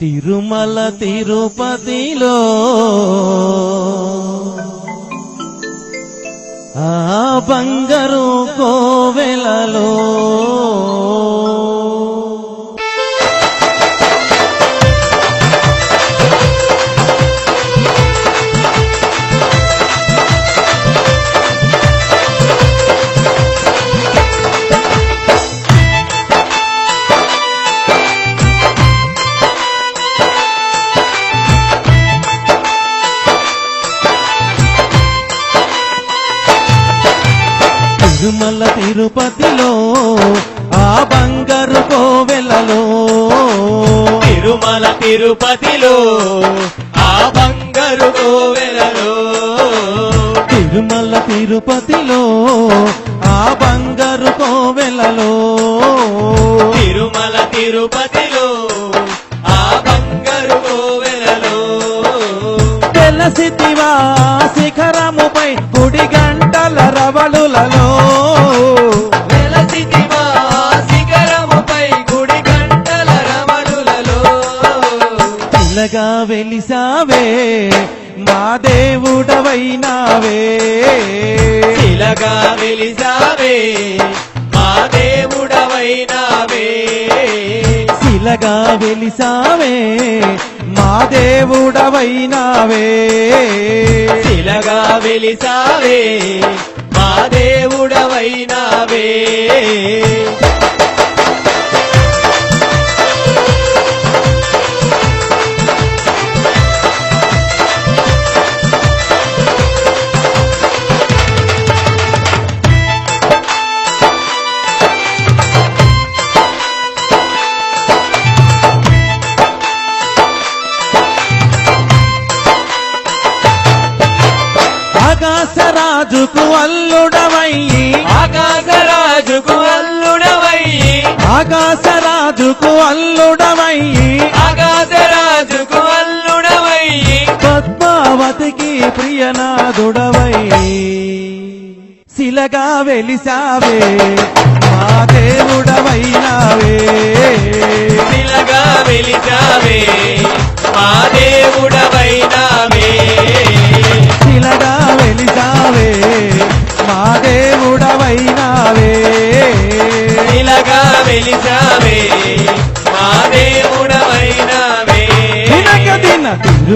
తిరుమల తిరుపతిలో. ఆ బంగారు కోవెలలో. తిరుమల తిరుపతిలో ఆ బంగారు కోవెలలో. తిరుమల తిరుపతిలో ఆ బంగారు కోవెలలో. తిరుమల తిరుపతిలో ఆ బంగారు కోవెలలో. తిరుమల తిరుపతిలో ఆ బంగారు కోవెలలో. తెలసితివా శిఖరముపై గుడి గంటల రవళులలో. పిల్లగా వెలిసావే మా దేవుడవైనావే. శిలగా వెలిసావే మా దేవుడవైనావే. శిలగా వెలిసావే మా దేవుడవైనావే. శిలగా వెలిసావే ఆకాశరాజుకు అల్లుడవయ్యి. ఆకాశరాజుకు అల్లుడవయ్యి. ఆకాశరాజుకు అల్లుడవయ్యి. ఆకాశరాజుకు అల్లుడవయ్యి. పద్మావతికి ప్రియనాథుడవయ్యి. శిలగా వెలిసావే మా దేవుడవైనావే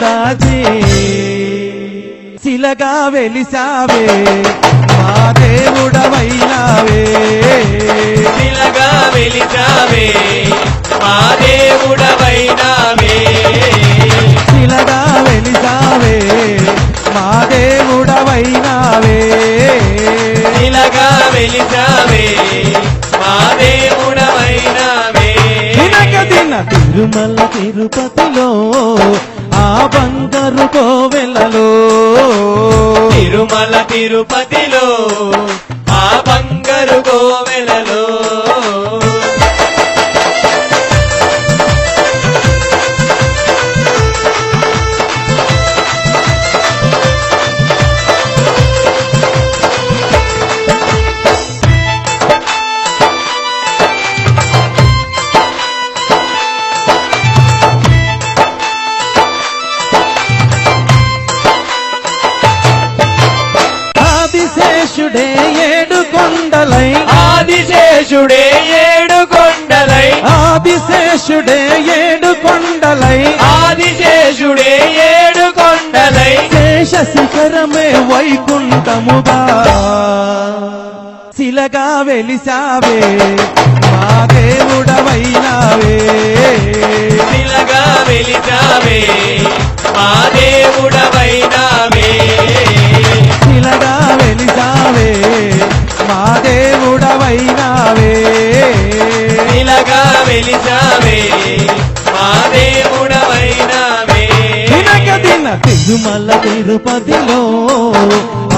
దాచి శిలగా వెలిసావే మా దేవుడవైనావే. శిలగా వెలిసావే మా దేవుడవైనావే. శిలగా వెలిసావే మా దేవుడవైనావే. శిలగా వెలిసావే మా దేవుడవైనావే. దినక దిన తిరుమల తిరుపతిలో బంగారు కోవెలలో. తిరుమల తిరుపతిలో ఆ ఆదిశేషుడే ఏడు కొండలై. ఆదిశేషుడే ఏడు కొండలై. ఆదిశేషుడే ఏడు కొండలై. ఆదిశేషుడే ఏడు కొండలై. శేష శిఖరమే వైకుంఠముగా. శిలగా వెలిసావే మా దేవుడవైనావే. శిలగా వెలిచావే మా దేవుడవైనావే. దినక దిన తిరుమల తిరుపతిలో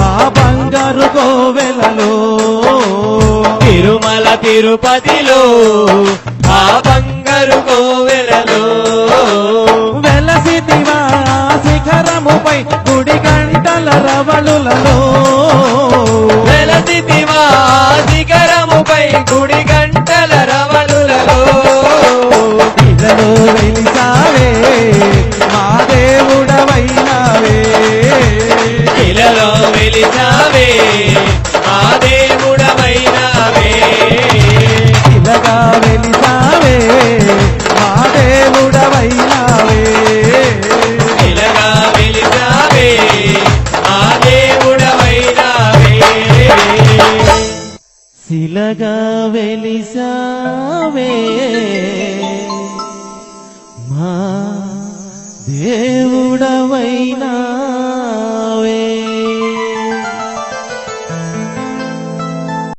ఆ బంగారు కోవెలలో తిరుమల తిరుపతిలో ఆ బంగారు కోవెలలో వెలసిదివా శిఖరముపై గుడి గంటల రవళులలో. వెలిసావే